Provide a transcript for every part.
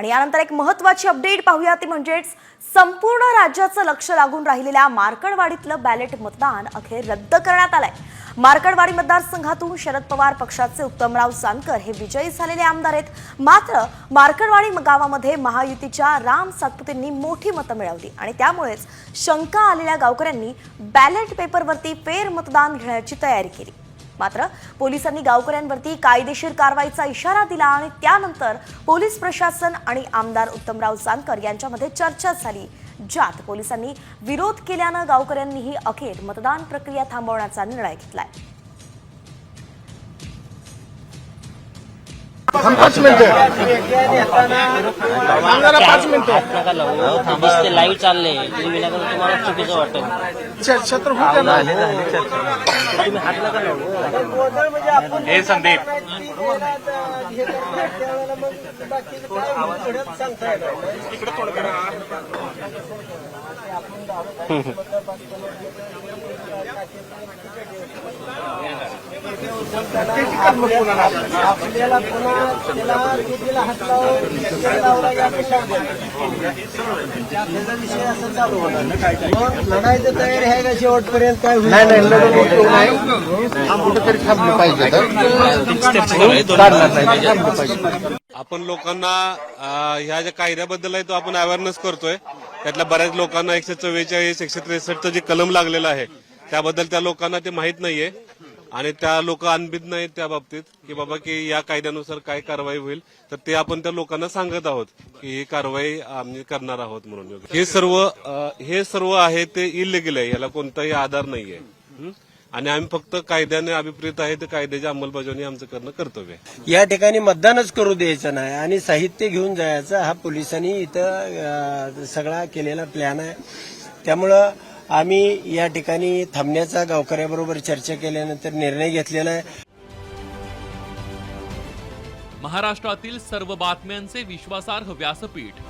आणि यानंतर एक महत्वाची अपडेट पाहूया ती म्हणजेच संपूर्ण राज्याचं लक्ष लागून राहिलेल्या मार्कडवाडीतलं बॅलेट मतदान अखेर रद्द करण्यात आलंय. मार्कडवाडी मतदारसंघातून शरद पवार पक्षाचे उत्तमराव जानकर हे विजयी झालेले आमदार आहेत. मात्र मार्कडवाडी गावामध्ये महायुतीच्या राम सातपुतेंनी मोठी मतं मिळवली आणि त्यामुळेच शंका आलेल्या गावकऱ्यांनी बॅलेट पेपरवरती फेर मतदान घेण्याची तयारी केली. मात्र पोलिसांनी गावकऱ्यांवरती कायदेशीर कारवाईचा इशारा दिला आणि त्यानंतर पोलीस प्रशासन आणि आमदार उत्तमराव जानकर यांच्यामध्ये चर्चा झाली ज्यात पोलिसांनी विरोध केल्यानं गावकऱ्यांनीही अखेर मतदान प्रक्रिया थांबवण्याचा निर्णय घेतलाय. पाच मिनिटं. पाच मिनिटं. लाईव्ह चालले तुम्ही विनाकारण तुम्हाला चुकीचं वाटतं. छत्र हे संदीप. आपल्याला पुन्हा त्याला कितीला हात लावला या त्याचा विषय असं चालू होता मग लढायचं तयारी आहे का शेवटपर्यंत काय होईल कुठेतरी थांबलं पाहिजे आपण लोकांना ह्या ज्या कायद्याबद्दल आहे तो आपण अवेअरनेस करतोय. त्यातल्या बऱ्याच लोकांना एकशे चव्वेचाळीस एकशे त्रेसष्टचं जे कलम लागलेलं आहे त्याबद्दल त्या लोकांना ते माहीत नाहीये. आणि त्या लोक अनभित नाहीत त्या बाबतीत की बाबा की या कायद्यानुसार काय कारवाई होईल तर ते आपण त्या लोकांना सांगत आहोत की ही कारवाई आम्ही करणार आहोत म्हणून. हे सर्व हे सर्व आहे ते इलिगल आहे याला कोणताही आधार नाहीये. आणि आम्ही फक्त कायद्याने अभिप्रेत आहे ते कायद्याची अंमलबजावणी आमचं करणं कर्तव्य या ठिकाणी मतदानच करू द्यायचं नाही आणि साहित्य घेऊन जायचं हा पोलिसांनी इथं सगळा केलेला प्लॅन आहे. त्यामुळं आम्ही या ठिकाणी थांबण्याचा गावकऱ्याबरोबर चर्चा केल्यानंतर निर्णय घेतलेला आहे. महाराष्ट्रातील सर्व बातम्यांचे विश्वासार्ह व्यासपीठ.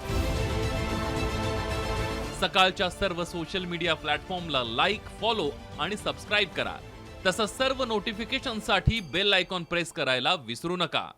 सकाळच्या सर्व सोशल मीडिया प्लॅटफॉर्मला लाईक फॉलो आणि सबस्क्राईब करा. तसंच सर्व नोटिफिकेशनसाठी बेल आयकॉन प्रेस करायला विसरू नका.